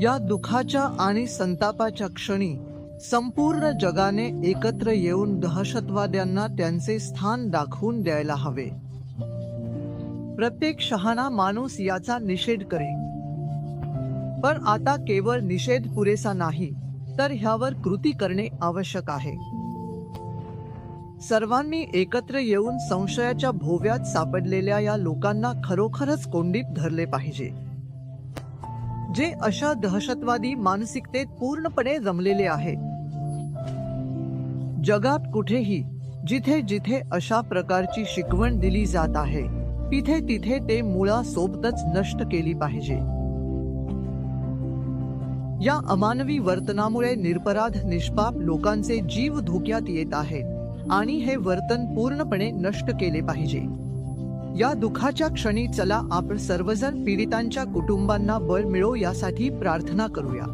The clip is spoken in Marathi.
या दुखाच्या आणि संतापाच्या क्षणी संपूर्ण जगाने एकत्र येऊन दहशतवाद्यांना त्यांचे स्थान दाखवून द्यायला हवे. प्रत्येक शहाणा माणूस याचा निषेध करेल पण आता केवळ निषेध पुरेसा नाही तर ह्यावर कृती करणे आवश्यक आहे. सर्वांनी एकत्र येऊन संशयाच्या भोव्यात सापडलेल्या या लोकांना खरोखरच कोंडीत धरले पाहिजे. जे अशा दहशतवादी मानसिकतेत पूर्णपणे जमलेले आहेत जगात कुठेही जिथे जिथे अशा प्रकारची शिकवण दिली जात आहे तिथे तिथे ते मुळासोबतच नष्ट केली पाहिजे. या अमानवी वर्तनामुळे निरपराध निष्पाप लोकांचे जीव धोक्यात येत आहेत आणि हे वर्तन पूर्णपणे नष्ट केले पाहिजे. या दुखाच्या क्षणी चला आपण सर्वजण पीडितांच्या कुटुंबांना बळ मिळो यासाठी प्रार्थना करूया.